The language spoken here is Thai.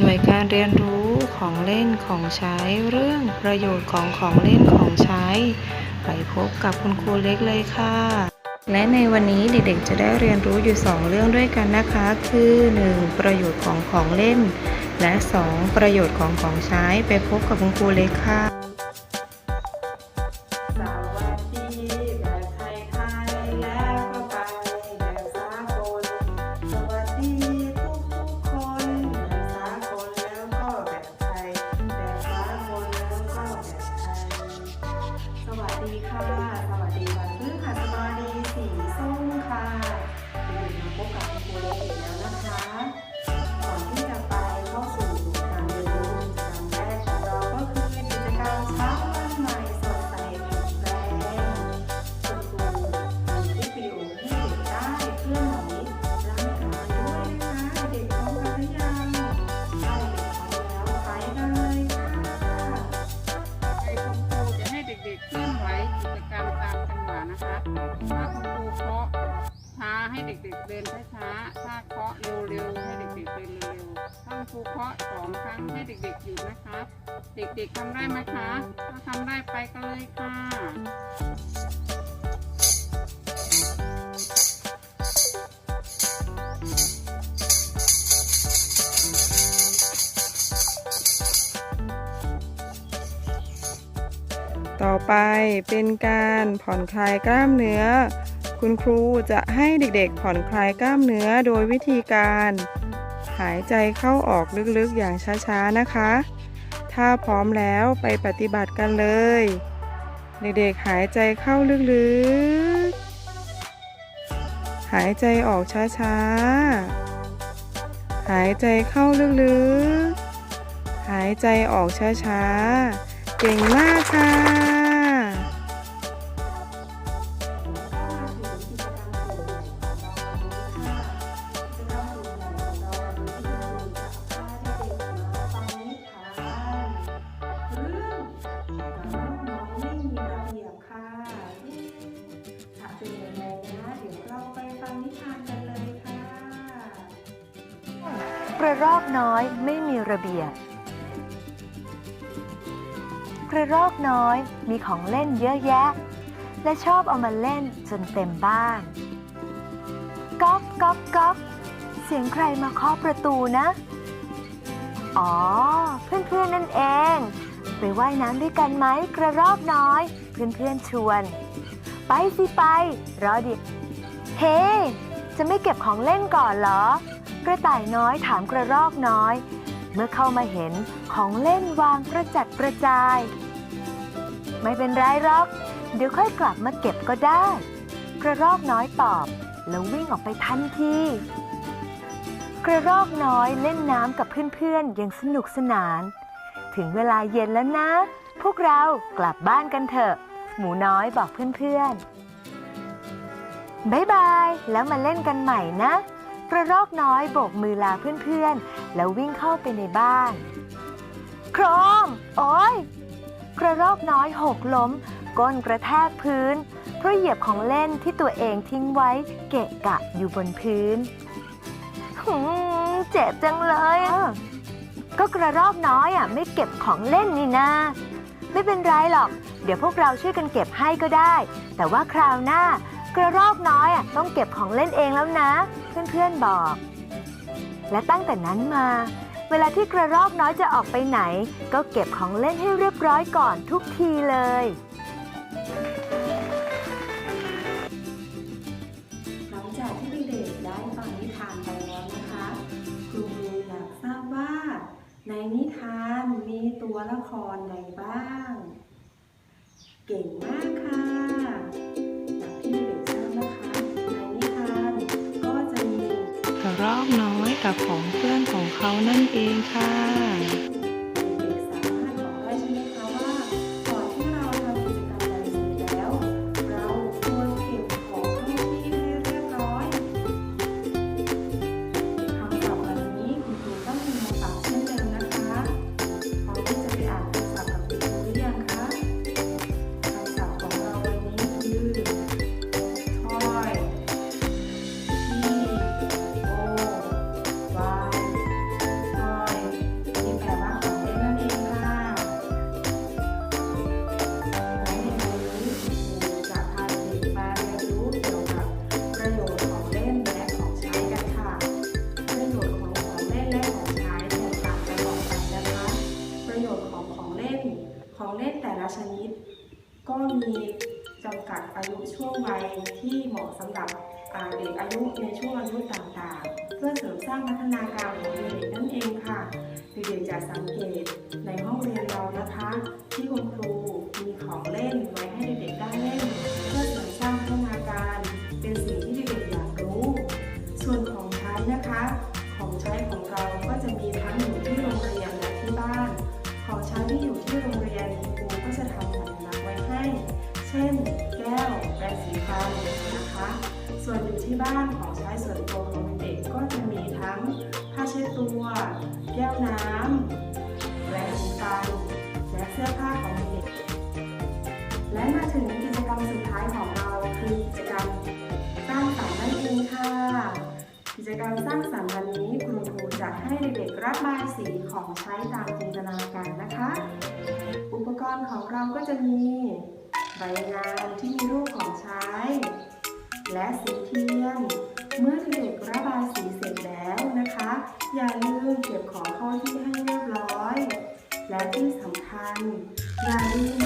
หน่วยการเรียนรู้ของเล่นของใช้เรื่องประโยชน์ของของเล่นของใช้ ไปพบกับคุณครูเล็กเลยค่ะ และในวันนี้เด็กๆจะได้เรียนรู้อยู่ 2 เรื่องด้วยกันนะคะ คือ 1. ประโยชน์ของของเล่น และ 2. ประโยชน์ของของใช้ไปพบกับคุณครูเล็กค่ะ นะคะถ้าคุณครูเคาะช้าให้เด็กๆเดินช้าๆถ้าเคาะเร็วๆให้เด็กๆเดินเร็วๆถ้าคุณครูเคาะสองครั้งให้เด็กๆหยุดนะคะ เด็กๆทำได้ไหมคะ ถ้าทำได้ไปกันเลยค่ะ ต่อไปเป็นการผ่อนคลายกล้ามเนื้อ คุณครูจะให้เด็กๆ ผ่อนคลายกล้ามเนื้อโดยวิธีการ หายใจเข้าออกลึกๆอย่างช้าๆนะคะ ถ้าพร้อมแล้วไปปฏิบัติกันเลย เด็กๆหายใจเข้าลึกๆ หายใจออกช้าๆ หายใจเข้าลึกๆ หายใจออกช้าๆ เก่งมากค่ะ กระรอกน้อยไม่มีระเบียบ กระรอกน้อย มีของเล่นเยอะแยะ และชอบเอามาเล่นจนเต็มบ้านก๊อกก๊อกก๊อกเสียงใครมาเคาะประตูนะ อ๋อ เพื่อนๆนั่นเอง ไปว่ายน้ำด้วยกันไหมกระรอกน้อย เพื่อนๆชวน ไปสิไป รอดิเฮ้จะไม่เก็บของเล่นก่อนเหรอ กระต่ายน้อยถามกระรอกน้อย เมื่อเข้ามาเห็นของเล่นวางกระจัดกระจาย ไม่เป็นไรหรอก เดี๋ยวค่อยกลับมาเก็บก็ได้ กระรอกน้อยตอบ แล้ววิ่งออกไปทันที กระรอกน้อยเล่นน้ำกับเพื่อนๆอย่างสนุกสนาน ถึงเวลาเย็นแล้วนะ พวกเรากลับบ้านกันเถอะ หมูน้อยบอกเพื่อนๆบายบาย แล้วมาเล่นกันใหม่นะ กระรอกน้อยโบกมือลาเพื่อนๆ แล้ววิ่งเข้าไปในบ้าน โครม โอ้ยกระรอกน้อยหกล้ม ก้นกระแทกพื้น เพราะเหยียบของเล่นที่ตัวเองทิ้งไว้เกะกะอยู่บนพื้นหืมเจ็บจังเลยอะก็กระรอกน้อยอะไม่เก็บของเล่นนี่นาไม่เป็นไรหรอก เดี๋ยวพวกเราช่วยกันเก็บให้ก็ได้ แต่ว่าคราวหน้า กระรอกน้อยอะต้องเก็บของเล่นเองแล้วนะ เพื่อนๆบอก และตั้งแต่นั้นมา เวลาที่กระรอกน้อยจะออกไปไหน ก็เก็บของเล่นให้เรียบร้อยก่อนทุกทีเลย หลังจากที่เด็กๆได้ฟังนิทานไปแล้วนะคะครูอยากทราบว่า ในนิทานมีตัวละครใดบ้าง เก่งมากค่ะ อบน้อยกับของเพื่อนของเขานั่นเองค่ะ เล่นแต่ละชนิด ก็มีจำกัดอายุช่วงวัยที่เหมาะสำหรับเด็กอายุในช่วงอายุต่างๆ เพื่อเสริมสร้างพัฒนาการของเด็กๆนั่นเองค่ะเด็กๆจะสังเกตในห้องเรียนเรานะคะ ที่คุณครูมีของเล่นไว้ให้เด็กๆได้เล่น เพื่อเสริมสร้างพัฒนาการเป็นสิ่งที่เด็กๆอยากรู้ ส่วนของใช้นะคะ ของใช้ของเราก็จะมีทั้ง ที่อยู่ที่โรงเรียนครูก็จะทำสัญลักษณ์ไว้ให้ เช่น แก้วแปรงสีฟันนะคะ ส่วนอยู่ที่บ้านของใช้ส่วนตัวของเด็กก็จะมีทั้งผ้าเช็ดตัว แก้วน้ำแปรงสีฟันและเสื้อผ้าของเด็ก และมาถึงกิจกรรมสุดท้ายของเราคือกิจกรรมสร้างสรรค์นั่นเองค่ะ กิจกรรมสร้างสรรค์วันนี้คุณครูจะให้เด็กๆระบายสีของใช้ตามจินตนา รณ์ของเราก็จะมีใบงานที่มีรูปของใช้ และสีเทียน เมื่อเด็กระบายสีเสร็จแล้วนะคะ อย่าลืมเก็บของเข้าที่ให้เรียบร้อย และที่สำคัญอย่าลืม